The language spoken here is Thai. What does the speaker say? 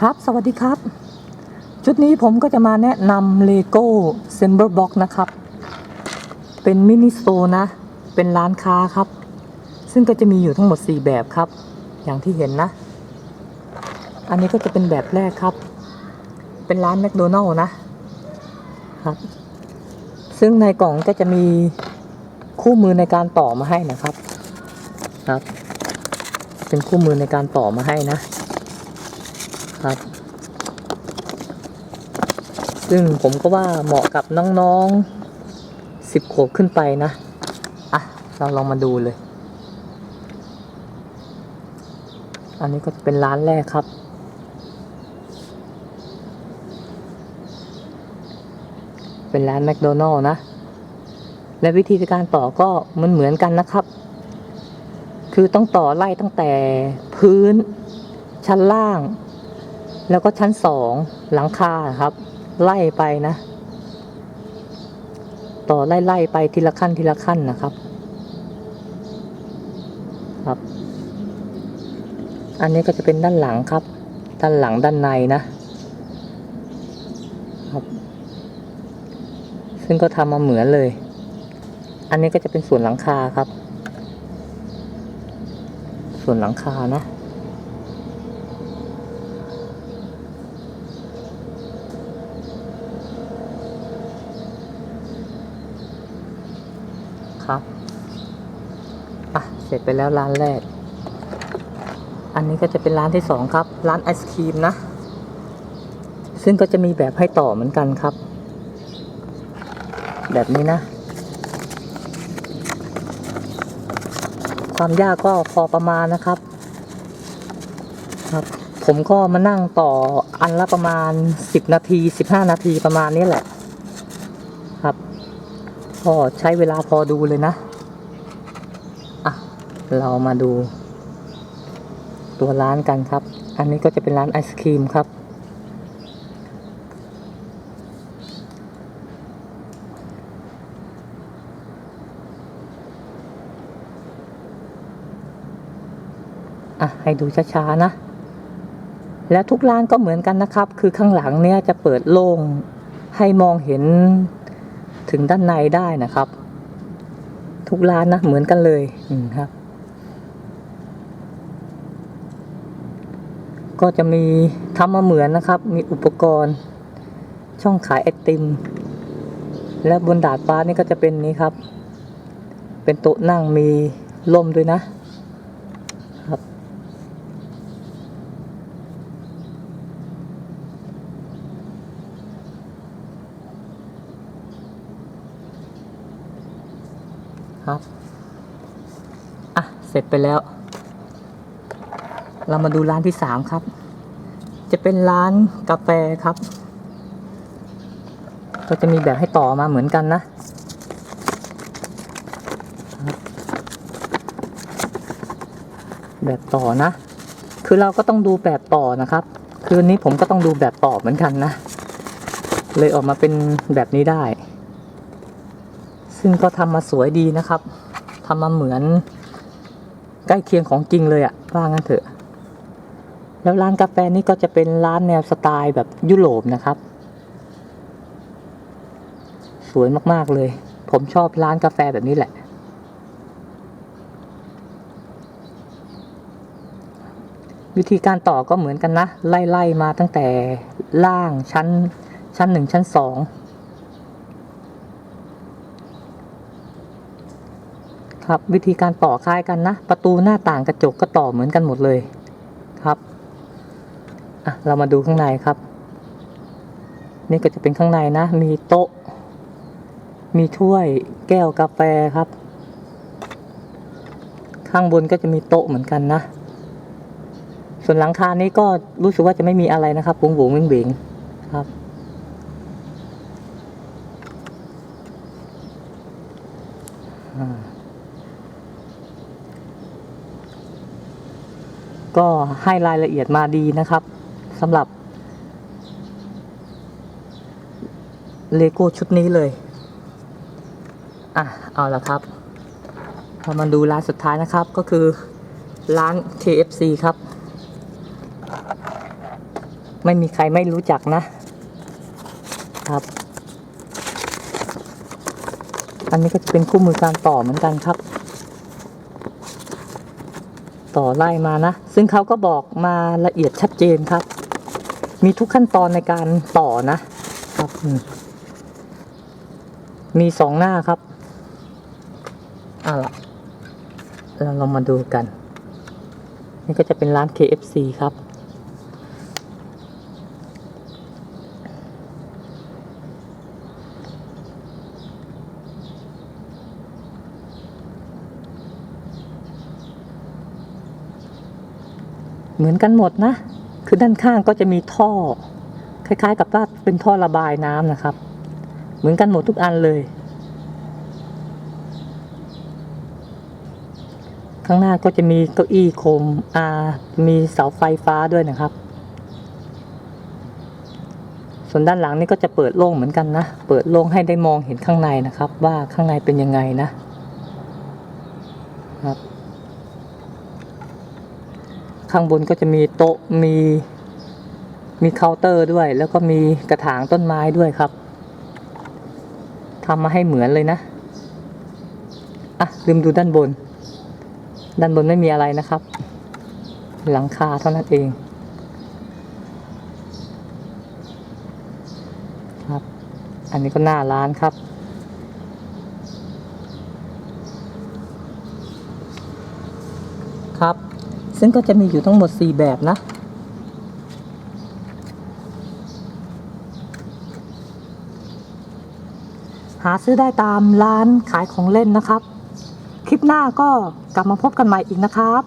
ครับ สวัสดีครับ ชุดนี้ผมก็จะมาแนะนำเลโก้เซมเบอร์บ็อกนะครับ เป็นมินิโตร์นะ เป็นร้านค้าครับ ซึ่งก็จะมีอยู่ทั้งหมด 4 แบบครับ อย่างที่เห็นนะ อันนี้ก็จะเป็นแบบแรกครับ เป็นร้านแมคโดนัลล์นะครับ ซึ่งในกล่องก็จะมีคู่มือในการต่อมาให้นะครับ ครับ เป็นคู่มือในการต่อมาให้นะ ครับ ซึ่งผมก็ว่าเหมาะกับน้องๆสิบขวบขึ้นไปนะ อะ เราลองมาดูเลย อันนี้ก็จะเป็นร้านแรกครับเป็นร้านแมคโดนัลล์นะ และวิธีการต่อก็มันเหมือนกันนะครับ คือต้องต่อไล่ตั้งแต่พื้นชั้นล่าง แล้วก็ชั้นสองหลังคาครับ ไล่ไปนะ ต่อไล่ไล่ไปทีละขั้นทีละขั้นนะครับ ครับ อันนี้ก็จะเป็นด้านหลังครับ ด้านหลังด้านในนะครับ ซึ่งก็ทำมาเหมือนเลย อันนี้ก็จะเป็นส่วนหลังคาครับ ส่วนหลังคานะ ครับ อะ เสร็จไปแล้วร้านแรก อันนี้ก็จะเป็นร้านที่สองครับ ร้านไอศครีมนะ ซึ่งก็จะมีแบบให้ต่อเหมือนกันครับ แบบนี้นะ ความยากก็พอประมาณนะครับ ครับ ผมก็มานั่งต่ออันละประมาณสิบนาทีสิบห้านาทีประมาณนี้แหละ ครับ ก็ใช้เวลาพอดูเลยนะอะ เรามาดู ตัวร้านกันครับ อันนี้ก็จะเป็นร้านไอศครีมครับ อะ ให้ดูช้าๆนะ แล้วทุกร้านก็เหมือนกันนะครับ คือข้างหลังเนี่ยจะเปิดโล่งให้มองเห็นถึงด้านในได้นะครับ ทุกร้านนะเหมือนกันเลยอืมครับ ก็จะมีทำมาเหมือนนะครับ มีอุปกรณ์ ช่องขายไอติม และบนดาดฟ้านี่ก็จะเป็นนี้ครับ เป็นโต๊ะนั่งมีล่มด้วยนะครับ ครับ อะ เสร็จไปแล้ว เรามาดูร้านที่สามครับ จะเป็นร้านกาแฟครับ ก็จะมีแบบให้ต่อมาเหมือนกันนะ แบบต่อนะ คือเราก็ต้องดูแบบต่อนะครับ คืออันนี้ผมก็ต้องดูแบบต่อเหมือนกันนะ เลยออกมาเป็นแบบนี้ได้ ซึ่งก็ทำมาสวยดีนะครับทำมาเหมือนใกล้เคียงของจริงเลยอะว่างั้นเถอะ แล้วร้านกาแฟนี่ก็จะเป็นร้านแนวสไตล์แบบยุโรปนะครับ สวยมากๆเลย ผมชอบร้านกาแฟแบบนี้แหละ วิธีการต่อก็เหมือนกันนะ ไล่ๆมาตั้งแต่ล่างชั้น ชั้นหนึ่งชั้นสองครับวิธีการต่อคล้ายกันนะ ประตูหน้าต่างกระจกก็ต่อเหมือนกันหมดเลย อะเรามาดูข้างในครับ นี่ก็จะเป็นข้างในนะ มีโต๊ะ มีถ้วยแก้วกาแฟครับ ข้างบนก็จะมีโต๊ะเหมือนกันนะ ส่วนหลังคานี้ก็รู้สึกว่าจะไม่มีอะไรนะครับวงวงเวงเวงครับก็ให้รายละเอียดมาดีนะครับ สำหรับเลโก้ชุดนี้เลย อะ เอาละครับเรามาดูร้านสุดท้ายนะครับก็คือร้าน KFC ครับ ไม่มีใครไม่รู้จักนะ ครับ อันนี้ก็จะเป็นคู่มือการต่อเหมือนกันครับ ต่อไล่มานะ ซึ่งเขาก็บอกมาละเอียดชัดเจนครับ มีทุกขั้นตอนในการต่อนะครับ มีสองหน้าครับเอะละเราลองมาดูกัน นี่ก็จะเป็นร้าน KFC ครับ เหมือนกันหมดนะ คือด้านข้างก็จะมีท่อ คล้ายๆ กับว่าเป็นท่อระบายน้ำนะครับ เหมือนกันหมดทุกอันเลย ข้างหน้าก็จะมีเก้าอี้โคมอามีเสาไฟฟ้าด้วยนะครับ ส่วนด้านหลังนี่ก็จะเปิดโล่งเหมือนกันนะ เปิดโล่งให้ได้มองเห็นข้างในนะครับ ว่าข้างในเป็นยังไงนะครับ ข้างบนก็จะมีโต๊ะมีมีเคาน์เตอร์ด้วย แล้วก็มีกระถางต้นไม้ด้วยครับทำมาให้เหมือนเลยนะอะลืมดูด้านบน ด้านบนไม่มีอะไรนะครับ หลังคาเท่านั้นเองครับ อันนี้ก็หน้าร้านครับ ซึ่งก็จะมีอยู่ทั้งหมด 4 แบบนะ หาซื้อได้ตามร้านขายของเล่นนะครับ คลิปหน้าก็กลับมาพบกันใหม่อีกนะครับ